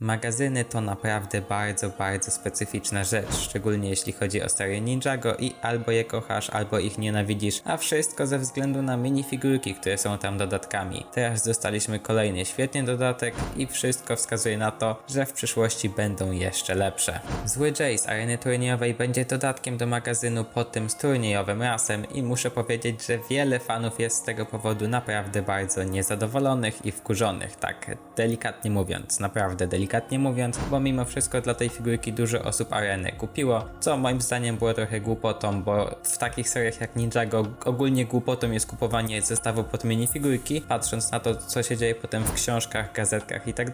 Magazyny to naprawdę bardzo, bardzo specyficzna rzecz, szczególnie jeśli chodzi o stare Ninjago i albo je kochasz, albo ich nienawidzisz, a wszystko ze względu na minifigurki, które są tam dodatkami. Teraz dostaliśmy kolejny świetny dodatek i wszystko wskazuje na to, że w przyszłości będą jeszcze lepsze. Zły Jay z areny turniejowej będzie dodatkiem do magazynu po tym z turniejowym rasem i muszę powiedzieć, że wiele fanów jest z tego powodu naprawdę bardzo niezadowolonych i wkurzonych, tak delikatnie mówiąc, naprawdę delikatnie mówiąc, bo mimo wszystko dla tej figurki dużo osób areny kupiło, co moim zdaniem było trochę głupotą, bo w takich seriach jak Ninjago ogólnie głupotą jest kupowanie zestawu pod minifigurki, patrząc na to, co się dzieje potem w książkach, gazetkach i tak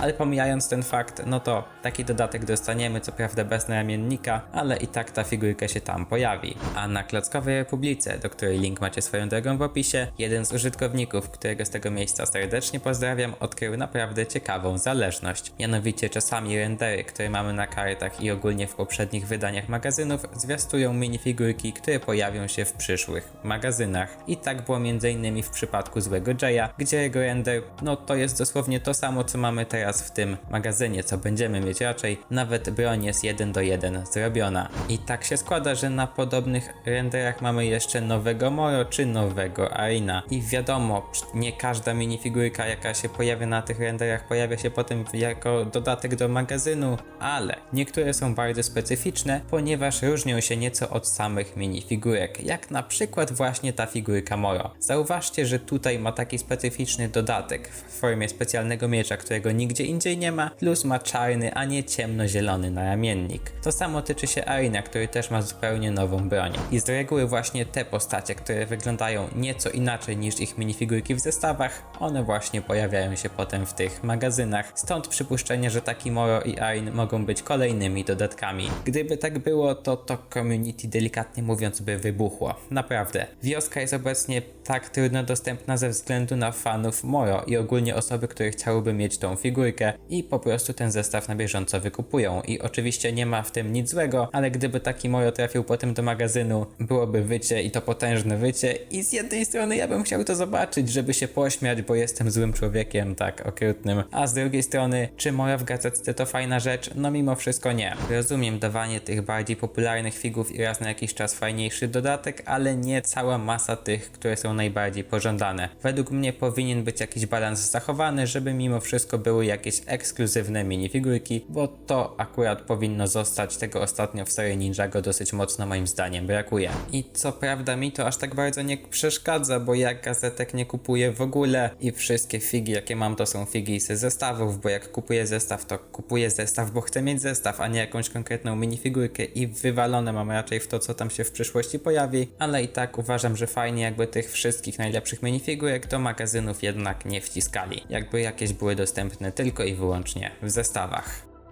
ale pomijając ten fakt, no to taki dodatek dostaniemy, co prawda bez naramiennika, ale i tak ta figurka się tam pojawi. A na Klockowej Republice, do której link macie swoją drogą w opisie, jeden z użytkowników, którego z tego miejsca serdecznie pozdrawiam, odkrył naprawdę ciekawą zależność. Mianowicie czasami rendery, które mamy na kartach i ogólnie w poprzednich wydaniach magazynów, zwiastują minifigurki, które pojawią się w przyszłych magazynach. I tak było m.in. w przypadku Złego Jaya, gdzie jego render, no to jest dosłownie to samo, co mamy teraz w tym magazynie, co będziemy mieć raczej, nawet broń jest 1 do 1 zrobiona. I tak się składa, że na podobnych renderach mamy jeszcze nowego Moro czy nowego Aina. I wiadomo, nie każda minifigurka, jaka się pojawia na tych renderach, pojawia się potem jako dodatek do magazynu, ale niektóre są bardzo specyficzne, ponieważ różnią się nieco od samych minifigurek, jak na przykład właśnie ta figurka Moro. Zauważcie, że tutaj ma taki specyficzny dodatek w formie specjalnego miecza, którego nigdzie indziej nie ma, plus ma czarny, a nie ciemnozielony naramiennik. To samo tyczy się Arina, który też ma zupełnie nową broń. I z reguły właśnie te postacie, które wyglądają nieco inaczej niż ich minifigurki w zestawach, one właśnie pojawiają się potem w tych magazynach. Stąd przypuszczenie, że taki Moro i Ain mogą być kolejnymi dodatkami. Gdyby tak było, to to community delikatnie mówiąc by wybuchło. Naprawdę. Wioska jest obecnie tak trudno dostępna ze względu na fanów Moro i ogólnie osoby, które chciałyby mieć tą figurkę i po prostu ten zestaw na bieżąco wykupują. I oczywiście nie ma w tym nic złego, ale gdyby taki Moro trafił potem do magazynu, byłoby wycie i to potężne wycie i z jednej strony ja bym chciał to zobaczyć, żeby się pośmiać, bo jestem złym człowiekiem, tak okrutnym, a z drugiej strony, czy Moro w gazetce to fajna rzecz? No mimo wszystko nie. Rozumiem dawanie tych bardziej popularnych figów i raz na jakiś czas fajniejszy dodatek, ale nie cała masa tych, które są najbardziej pożądane. Według mnie powinien być jakiś balans zachowany, żeby mimo wszystko były jakieś ekskluzywne minifigurki, bo to akurat powinno zostać. Tego ostatnio w serii Ninjago dosyć mocno moim zdaniem brakuje. I co prawda mi to aż tak bardzo nie przeszkadza, bo ja gazetek nie kupuję w ogóle i wszystkie figi jakie mam to są figi ze zestawów, bo jak kupuję zestaw to kupuję zestaw, bo chcę mieć zestaw, a nie jakąś konkretną minifigurkę i wywalone mam raczej w to co tam się w przyszłości pojawi, ale i tak uważam, że fajnie jakby tych wszystkich najlepszych minifigurek do magazynów jednak nie wciskali. Jakby jakieś były dostępne tylko i wyłącznie w zestawach.